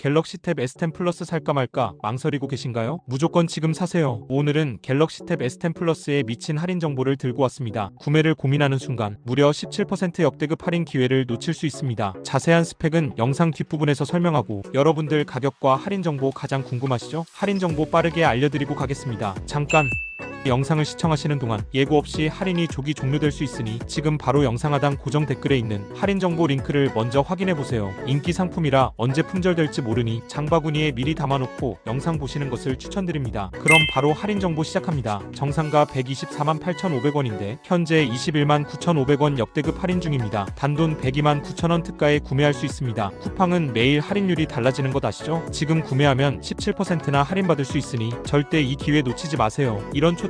갤럭시 탭 S10 플러스 살까 말까 망설이고 계신가요? 무조건 지금 사세요. 오늘은 갤럭시 탭 S10 플러스의 미친 할인 정보를 들고 왔습니다. 구매를 고민하는 순간 무려 17% 역대급 할인 기회를 놓칠 수 있습니다. 자세한 스펙은 영상 뒷부분에서 설명하고 여러분들 가격과 할인 정보 가장 궁금하시죠? 할인 정보 빠르게 알려드리고 가겠습니다. 잠깐 영상을 시청하시는 동안 예고 없이 할인이 조기 종료될 수 있으니 지금 바로 영상 하단 고정 댓글에 있는 할인 정보 링크를 먼저 확인해 보세요. 인기 상품이라 언제 품절될지 모르니 장바구니에 미리 담아놓고 영상 보시는 것을 추천드립니다. 그럼 바로 할인 정보 시작합니다. 정상가 124만 8,500원인데 현재 21만 9,500원 역대급 할인 중입니다. 단돈 102만 9천원 특가에 구매할 수 있습니다. 쿠팡은 매일 할인율이 달라지는 것 아시죠? 지금 구매하면 17%나 할인받을 수 있으니 절대 이 기회 놓치지 마세요. 이런 초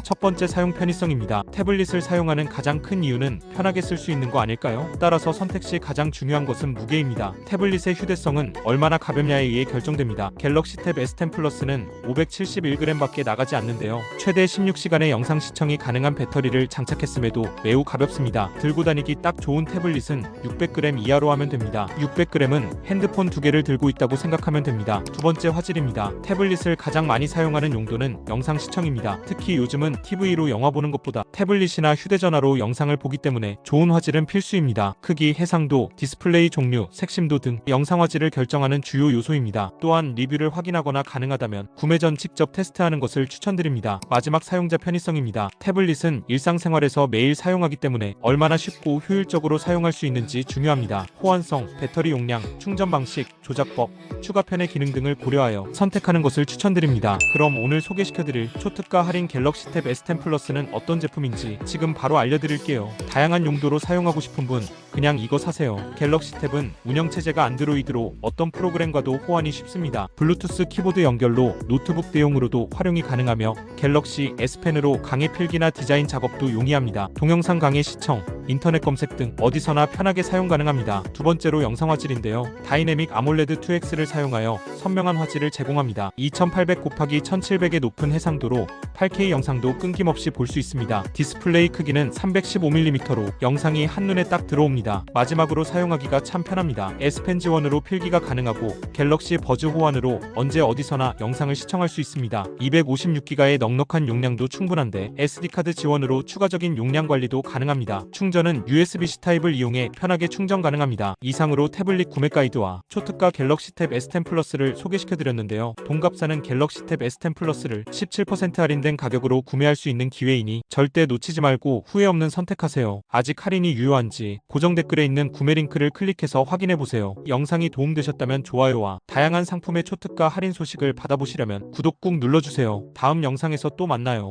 첫 번째 사용 편의성입니다. 태블릿을 사용하는 가장 큰 이유는 편하게 쓸 수 있는 거 아닐까요? 따라서 선택 시 가장 중요한 것은 무게입니다. 태블릿의 휴대성은 얼마나 가볍냐에 의해 결정됩니다. 갤럭시 탭 S10 플러스는 571g밖에 나가지 않는데요. 최대 16시간의 영상 시청이 가능한 배터리를 장착했음에도 매우 가볍습니다. 들고 다니기 딱 좋은 태블릿은 600g 이하로 하면 됩니다. 600g은 핸드폰 두 개를 들고 있다고 생각하면 됩니다. 두 번째 화질입니다. 태블릿을 가장 많이 사용하는 용도는 영상 시청입니다. 특히 요즘은 TV로 영화 보는 것보다 태블릿이나 휴대전화로 영상을 보기 때문에 좋은 화질은 필수입니다. 크기, 해상도, 디스플레이 종류, 색심도 등 영상 화질을 결정하는 주요 요소입니다. 또한 리뷰를 확인하거나 가능하다면 구매 전 직접 테스트하는 것을 추천드립니다. 마지막 사용자 편의성입니다. 태블릿은 일상생활에서 매일 사용하기 때문에 얼마나 쉽고 효율적으로 사용할 수 있는지 중요합니다. 호환성, 배터리 용량, 충전 방식, 조작법, 추가 편의 기능 등을 고려하여 선택하는 것을 추천드립니다. 그럼 오늘 소개시켜드릴 초특가 할인 갤럭시 탭 S10 플러스는 어떤 제품인지 지금 바로 알려드릴게요. 다양한 용도로 사용하고 싶은 분 그냥 이거 사세요. 갤럭시 탭은 운영체제가 안드로이드로 어떤 프로그램과도 호환이 쉽습니다. 블루투스 키보드 연결로 노트북 대용으로도 활용이 가능하며 갤럭시 S펜으로 강의 필기나 디자인 작업도 용이합니다. 동영상 강의 시청, 인터넷 검색 등 어디서나 편하게 사용 가능합니다. 두 번째로 영상 화질인데요. 다이내믹 아몰레드 2X를 사용하여 선명한 화질을 제공합니다. 2800 곱하기 1700의 높은 해상도로 8K 영상도 끊김없이 볼 수 있습니다. 디스플레이 크기는 315mm로 영상이 한눈에 딱 들어옵니다. 마지막으로 사용하기가 참 편합니다. S펜 지원으로 필기가 가능하고 갤럭시 버즈 호환으로 언제 어디서나 영상을 시청할 수 있습니다. 256기가의 넉넉한 용량도 충분한데 SD카드 지원으로 추가적인 용량 관리도 가능합니다. 충전은 USB-C 타입을 이용해 편하게 충전 가능합니다. 이상으로 태블릿 구매 가이드와 초특가 갤럭시 탭 S10 플러스를 소개시켜드렸는데요. 동갑사는 갤럭시 탭 S10 플러스를 17% 할인된 가격으로 구매할 수 있는 기회이니 절대 놓치지 말고 후회 없는 선택하세요. 아직 할인이 유효한지 고정 댓글에 있는 구매 링크를 클릭해서 확인해보세요. 영상이 도움되셨다면 좋아요와 다양한 상품의 초특가 할인 소식을 받아보시려면 구독 꾹 눌러주세요. 다음 영상에서 또 만나요.